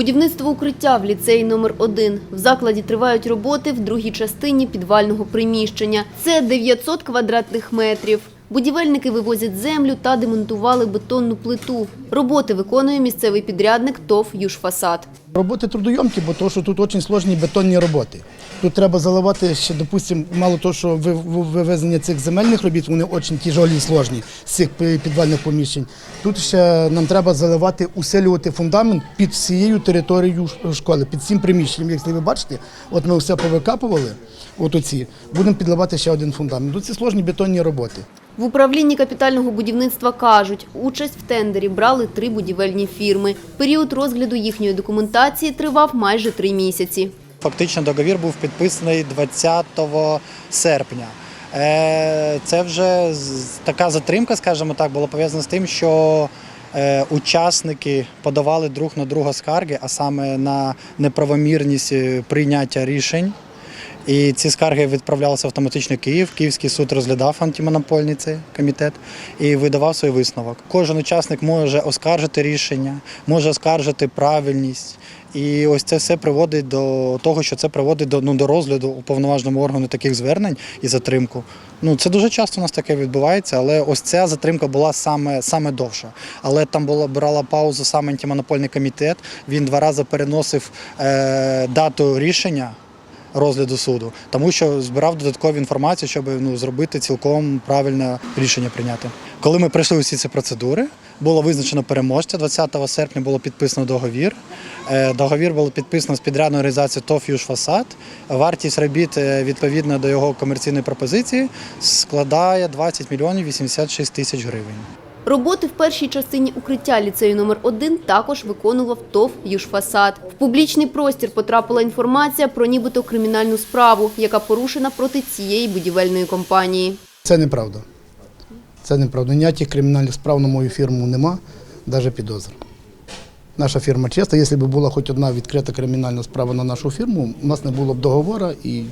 Будівництво укриття в ліцеї номер 1 В закладі тривають роботи в другій частині підвального приміщення. Це 900 квадратних метрів. Будівельники вивозять землю та демонтували бетонну плиту. Роботи виконує місцевий підрядник ТОВ «Южфасад». Роботи трудойомкі, бо то, що тут дуже складні бетонні роботи. Тут треба заливати ще, допустимо, мало того, що ви- ви- вивезення цих земельних робіт, вони дуже тяжелі і сложні з цих підвальних поміщень. Тут ще нам треба заливати, усилювати фундамент під всією територією школи, під всім приміщенням. Якщо ви бачите, от ми все повикапували, от оці, будемо підливати ще один фундамент. Тут ці сложні бетонні роботи. В управлінні капітального будівництва кажуть, участь в тендері брали три будівельні фірми. Період розгляду їхньої документації тривав майже три місяці. Фактично договір був підписаний 20 серпня. Е, Це вже така затримка, скажімо так, була пов'язана з тим, що е, учасники подавали друг на друга скарги, а саме на неправомірність е, прийняття рішень. І ці скарги відправлялися автоматично в Київ. Київський суд розглядав антимонопольний цей комітет і видавав свій висновок. Кожен учасник може оскаржити рішення, може оскаржити правильність. І ось це все приводить до того, що це приводить до, ну, до розгляду уповноваженому органу таких звернень і затримку. Ну це дуже часто у нас таке відбувається, але ось ця затримка була саме, саме довша. Але там була брала паузу саме антимонопольний комітет. Він два рази переносив е, дату рішення розгляду суду, тому що збирав додаткову інформацію, щоб ну, зробити цілком правильне рішення прийняти. Коли ми пройшли усі ці процедури, було визначено переможця. 20 серпня було підписано договір. Е, Договір було підписано з підрядною організацією ТОФ «Южфасад». Вартість робіт е, відповідно до його комерційної пропозиції складає 20 мільйонів 86 тисяч гривень. Роботи в першій частині укриття ліцею номер 1 також виконував ТОВ «Южфасад». В публічний простір потрапила інформація про нібито кримінальну справу, яка порушена проти цієї будівельної компанії. Це неправда. Це неправда. Ніяких кримінальних справ на мою фірму нема, навіть підозр. Наша фірма чиста. Якщо б була хоч одна відкрита кримінальна справа на нашу фірму, у нас не було б договору і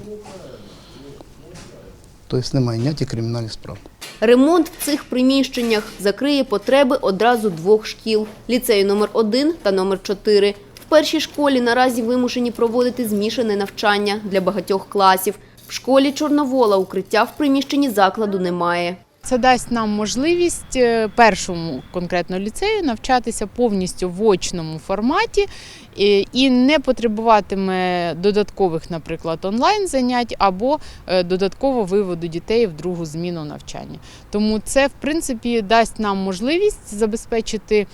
тобто немає ніяких кримінальних справ. Ремонт в цих приміщеннях закриє потреби одразу двох шкіл – ліцею номер 1 та номер 4. В першій школі наразі вимушені проводити змішане навчання для багатьох класів. В школі Чорновола укриття в приміщенні закладу немає. Це дасть нам можливість е, першому конкретно ліцею навчатися повністю в очному форматі і- і не потребуватиме додаткових, наприклад, онлайн занять або е, додатково виводу дітей в другу зміну навчання. Тому це, в принципі, дасть нам можливість забезпечити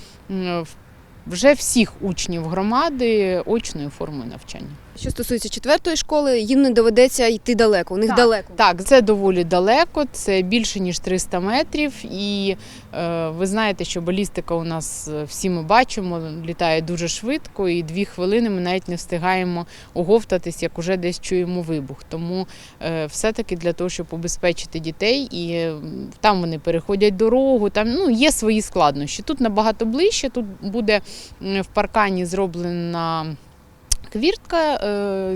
вже всіх учнів громади очною формою навчання. Що стосується четвертої школи, їм не доведеться йти далеко. У них Так. далеко. Так, це доволі далеко, це більше ніж 300 метрів. І е, ви знаєте, що балістика у нас е, всі ми бачимо, літає дуже швидко, і дві хвилини ми навіть не встигаємо оговтатись, як уже десь чуємо вибух. Тому е, все-таки для того, щоб убезпечити дітей, і е, там вони переходять дорогу, там ну, є свої складнощі. Тут набагато ближче, тут буде в паркані зроблена. Квіртка,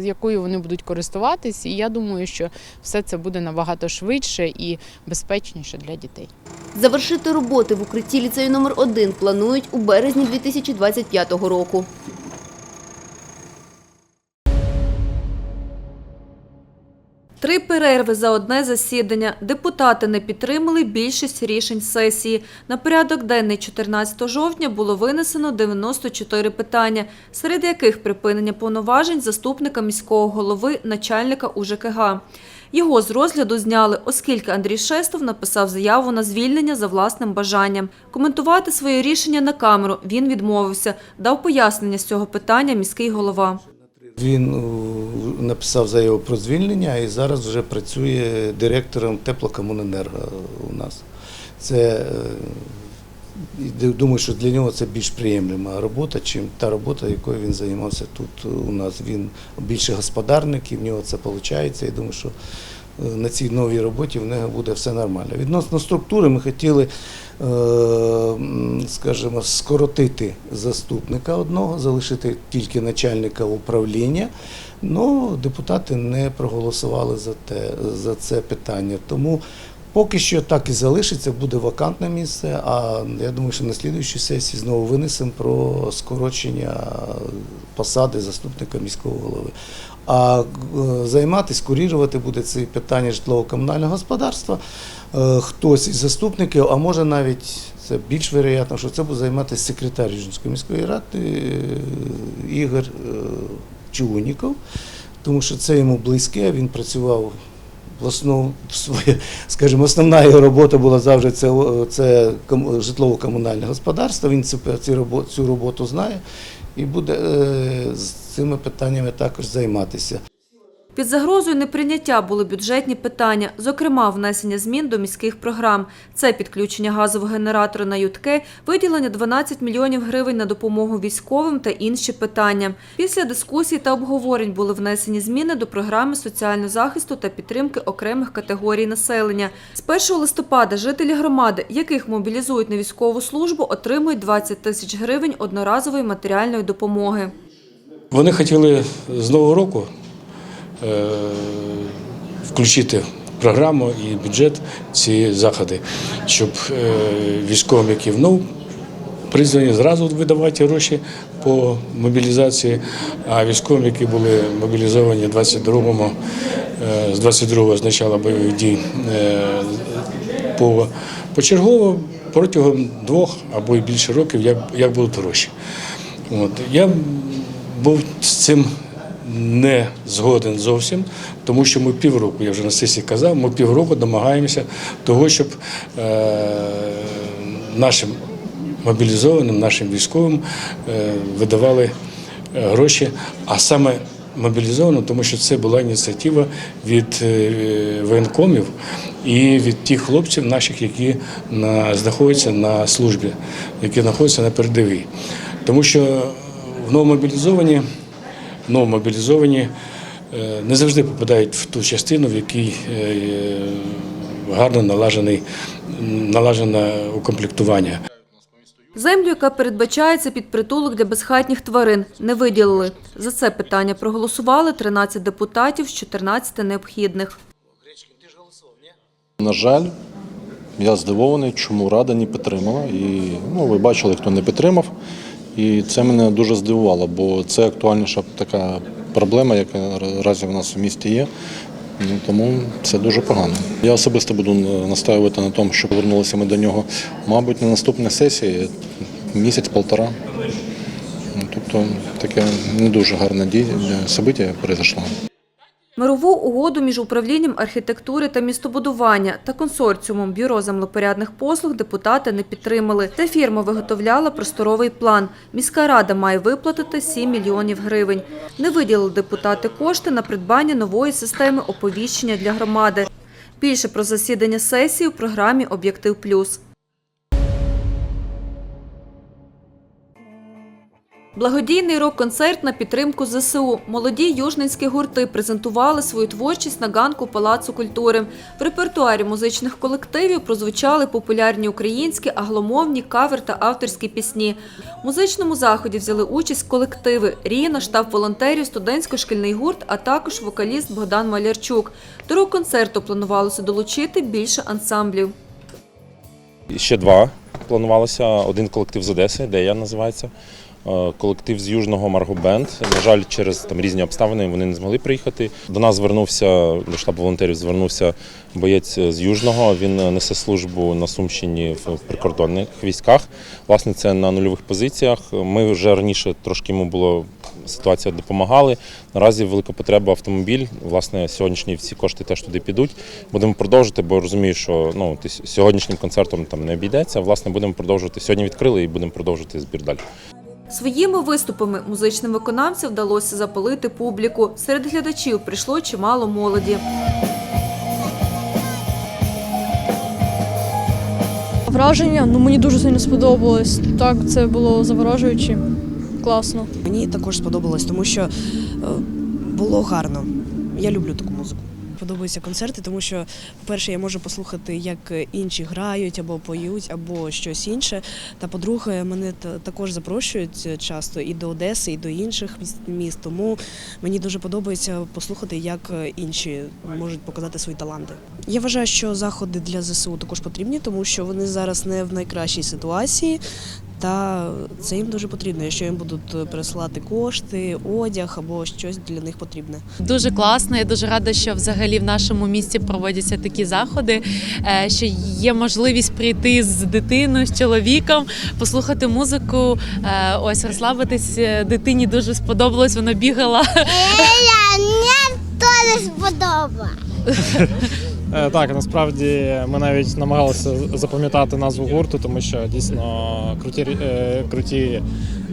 з якою вони будуть користуватись, і я думаю, що все це буде набагато швидше і безпечніше для дітей. Завершити роботи в укритті ліцею номер 1 планують у березні 2025 року. Три перерви за одне засідання. Депутати не підтримали більшість рішень сесії. На порядок денний 14 жовтня було винесено 94 питання, серед яких припинення повноважень заступника міського голови, начальника УЖКГ. Його з розгляду зняли, оскільки Андрій Шестов написав заяву на звільнення за власним бажанням. Коментувати своє рішення на камеру він відмовився, дав пояснення з цього питання міський голова. Він е, написав заяву про звільнення і зараз вже працює директором теплокомуненерго у нас. Це е, думаю, що для нього це більш приємлива робота, чим та робота, якою він займався тут у нас. Він більше господарник, і в нього це виходить. Я думаю, що на цій новій роботі в нього буде все нормально. Відносно структури ми хотіли, е, скажімо, скоротити заступника одного, залишити тільки начальника управління. Ну, депутати не проголосували за те, за це питання. Тому Поки що так і залишиться, буде вакантне місце. А я думаю, що на слідуючій сесії знову винесемо про скорочення посади заступника міського голови. А е, займатися, курірувати буде це питання житлово-комунального господарства. Е, Хтось із заступників, а може навіть це більш вероятно, що це буде займатися секретар Южницької міської ради е, Ігор Чугуніков, тому що це йому близьке, він працював основ, скажімо, основна його робота була завжди це, це житлово-комунальне господарство. Він цю, цю роботу знає і буде е, з цими питаннями також займатися. Під загрозою неприйняття були бюджетні питання, зокрема внесення змін до міських програм. Це підключення газового генератора на Ютке, виділення 12 мільйонів гривень на допомогу військовим та інші питання. Після дискусій та обговорень були внесені зміни до програми соціального захисту та підтримки окремих категорій населення. З 1 листопада жителі громади, яких мобілізують на військову службу, отримують 20 тисяч гривень одноразової матеріальної допомоги. Вони хотіли з нового року включити в програму і бюджет ці заходи, щоб е, військовим, які вновь призвані, зразу видавати гроші по мобілізації, а військовим, які були мобілізовані 22-му, е, з 22-го з початку бойових дій е, по, почергово протягом двох або й більше років, як, як будуть гроші. От. Я був з цим не згоден зовсім, тому що ми півроку, я вже на сесії казав, ми півроку домагаємося того, щоб е, нашим мобілізованим, нашим військовим е, видавали е, гроші, а саме мобілізованим, тому що це була ініціатива від воєнкомів і від тих хлопців наших, які на, знаходяться на службі, які знаходяться на передовій. Тому що в новомобілізовані, новомобілізовані е, не завжди попадають в ту частину, в якій е, гарно налажений, налажене укомплектування. Землю, яка передбачається під притулок для безхатніх тварин, не виділили. За це питання проголосували 13 депутатів з 14 необхідних. На жаль, я здивований, чому Рада не підтримала. І ну, ви бачили, хто не підтримав. І це мене дуже здивувало, бо це актуальніша така проблема, яка наразі в нас в місті є. Ну, тому це дуже погано. Я особисто буду настаювати на тому, що повернулися ми до нього, мабуть, на наступній сесії місяць-полтора. Ну, Тобто таке не дуже гарне дій, собиття произошло. Мирову угоду між управлінням архітектури та містобудування та консорціумом Бюро землепорядних послуг депутати не підтримали. Та фірма виготовляла просторовий план. Міська рада має виплатити 7 мільйонів гривень. Не виділили депутати кошти на придбання нової системи оповіщення для громади. Більше про засідання сесії у програмі Об'єктив Плюс. Благодійний рок-концерт на підтримку ЗСУ. Молоді южненські гурти презентували свою творчість на ганку Палацу культури. В репертуарі музичних колективів прозвучали популярні українські, агломовні, кавер та авторські пісні. В музичному заході взяли участь колективи Ріна, штаб волонтерів, студентсько-шкільний гурт, а також вокаліст Богдан Малярчук. До рок-концерту планувалося долучити більше ансамблів. Ще два планувалося. Один колектив з Одеси, де я називається. Е, Колектив з Южного Марго Бенд. На жаль, через там різні обставини вони не змогли приїхати. До нас звернувся до штабу волонтерів. Звернувся боєць з Южного. Він несе службу на Сумщині в прикордонних військах. Власне, це на нульових позиціях. Ми вже раніше трошки йому було ситуація допомагали. Наразі велика потреба автомобіль. Власне, сьогоднішні всі кошти теж туди підуть. Будемо продовжувати, бо розумію, що ну ти- сьогоднішнім концертом там не обійдеться. Власне, будемо продовжувати. Сьогодні відкрили і будемо продовжувати збір далі. Своїми виступами музичним виконавцям вдалося запалити публіку. Серед глядачів прийшло чимало молоді. Враження, ну мені дуже сильно сподобалось. Так, це було заворожуюче, класно. Мені також сподобалось, тому що е, було гарно. Я люблю таку музику. Подобаються концерти, тому що, по-перше, я можу послухати, як інші грають або поють, або щось інше. Та по-друге, мене також запрошують часто і до Одеси, і до інших міст. Тому мені дуже подобається послухати, як інші можуть показати свої таланти. Я вважаю, що заходи для ЗСУ також потрібні, тому що вони зараз не в найкращій ситуації. Та це їм дуже потрібно, якщо їм будуть пересилати кошти, одяг або щось для них потрібне. Дуже класно. Я дуже рада, що взагалі в нашому місті проводяться такі заходи, е, що є можливість прийти з дитиною, з чоловіком, послухати музику. е, Ось розслабитись Е, дитині дуже сподобалось. Вона бігала. Мені теж сподобалось. Е, Так, насправді ми навіть намагалися запам'ятати назву гурту, тому що дійсно круті, е, круті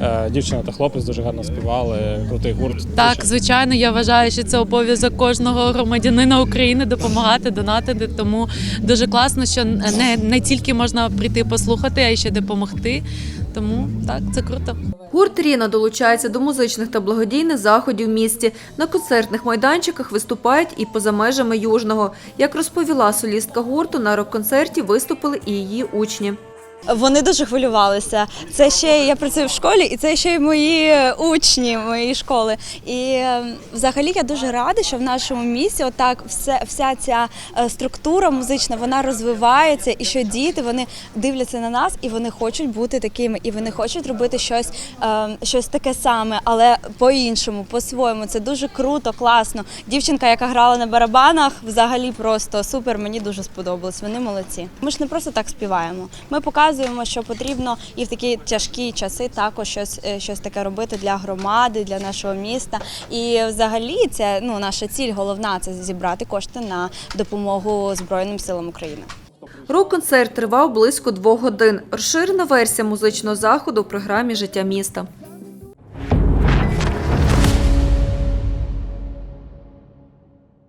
е, дівчина та хлопець дуже гарно співали. Крутий гурт. Так, звичайно, я вважаю, що це обов'язок кожного громадянина України допомагати, донатити. Тому дуже класно, що не, не тільки можна прийти послухати, а й ще допомогти. Тому так, це круто. Гурт Ріна долучається до музичних та благодійних заходів в місті. На концертних майданчиках виступають і поза межами Южного. Як розповіла солістка гурту, на рок-концерті виступили і її учні. Вони дуже хвилювалися. Це ще я працюю в школі, і це ще й мої учні моєї школи. І е, взагалі я дуже рада, що в нашому місті отак все, вся ця е, структура музична вона розвивається, і що діти вони дивляться на нас і вони хочуть бути такими, і вони хочуть робити щось, е, щось таке саме, але по-іншому, по-своєму. Це дуже круто, класно. Дівчинка, яка грала на барабанах, взагалі просто супер. Мені дуже сподобалось. Вони молодці. Ми ж не просто так співаємо. Ми показуємо, що потрібно і в такі тяжкі часи також щось, е, щось таке робити для громади, для нашого міста. І взагалі це ну наша ціль головна це зібрати кошти на допомогу Збройним силам України. Рок-концерт тривав близько двох годин. Розширена версія музичного заходу в програмі Життя міста.